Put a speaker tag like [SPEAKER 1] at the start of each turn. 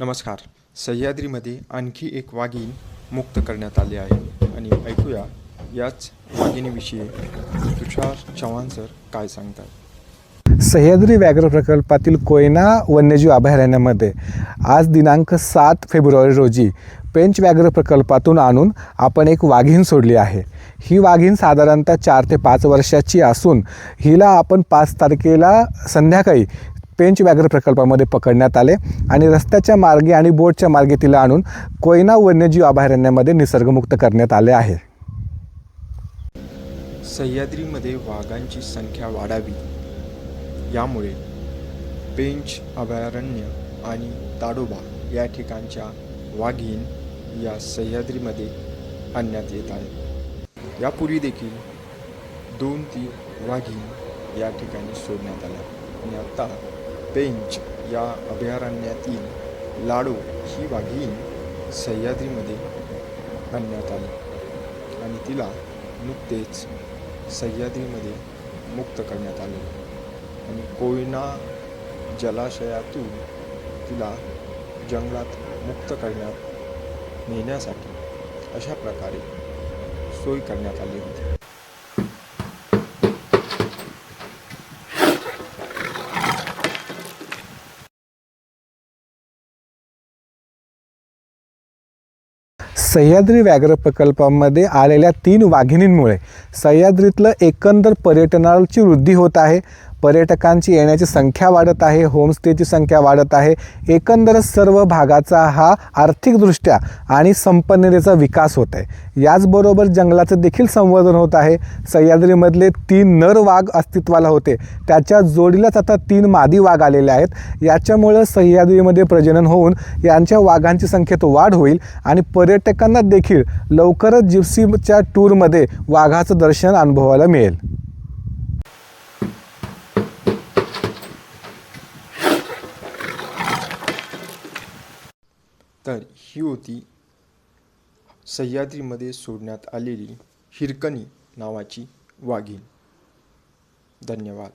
[SPEAKER 1] नमस्कार. सह्याद्रीमध्ये आणखी एक वाघीण मुक्त करण्यात आली आहे. आणि ऐकूया याच वाघिणीविषयी. तुषार चव्हाण सर काय सांगतात
[SPEAKER 2] सह्याद्री व्याघ्र प्रकल्पातील कोयना वन्यजीव अभयारण्यामध्ये आज दिनांक सात फेब्रुवारी रोजी पेंच व्याघ्र प्रकल्पातून आणून आपण एक वाघीण सोडली आहे. ही वाघीण साधारणतः चार ते पाच वर्षाची असून हिला आपण पाच तारखेला संध्याकाळी पेंच व्याघ्र प्रकल्पामध्ये पकडण्यात आले आणि रस्त्याच्या मार्गे आणि बोटच्या मार्गे तिला आणून कोयना वन्यजीव अभयारण्यामध्ये निसर्गमुक्त करण्यात आले आहे.
[SPEAKER 1] सह्याद्रीमध्ये वाघांची संख्या वाढावी. यामुळे पेंच अभयारण्य आणि ताडोबा या ठिकाणच्या वाघीण या सह्याद्रीमध्ये आणण्यात येत आहे यापूर्वी देखील दोन ती वाघीण या ठिकाणी सोडण्यात आल्या आणि आत्ता पेंच या अभयारण्यातील लाडो ही वाघीण सह्याद्रीमध्ये आणण्यात आली आणि तिला नुकतेच सह्याद्रीमध्ये मुक्त करण्यात आले. आणि कोयना जलाशयातून तिला जंगलात मुक्त करण्यात नेण्यासाठी अशा प्रकारे सोय करण्यात आली होती.
[SPEAKER 2] सह्याद्री व्याघ्र प्रकल्पामध्ये आलेल्या तीन वाघिणींमुळे सह्याद्रीतलं एकंदर पर्यटनाची वृद्धी होत आहे. पर्यटकांची येण्याची संख्या वाढत आहे होमस्टेची संख्या वाढत आहे. एकंदरच सर्व भागाचा हा आर्थिकदृष्ट्या आणि संपन्नतेचा विकास होत आहे. याचबरोबर जंगलाचं देखील संवर्धन होत आहे. सह्याद्रीमधले तीन नर वाघ अस्तित्वाला होते. त्याच्या जोडीलाच आता तीन मादी वाघ आलेले आहेत. याच्यामुळं सह्याद्रीमध्ये प्रजनन होऊन यांच्या वाघांची संख्येत वाढ होईल आणि पर्यटकांना देखील लवकरच जिप्सीच्या टूरमध्ये वाघाचं दर्शन अनुभवायला मिळेल.
[SPEAKER 1] तर ही होती सह्याद्रीमध्ये सोडण्यात आलेली हिरकणी नावाची वाघीण. धन्यवाद.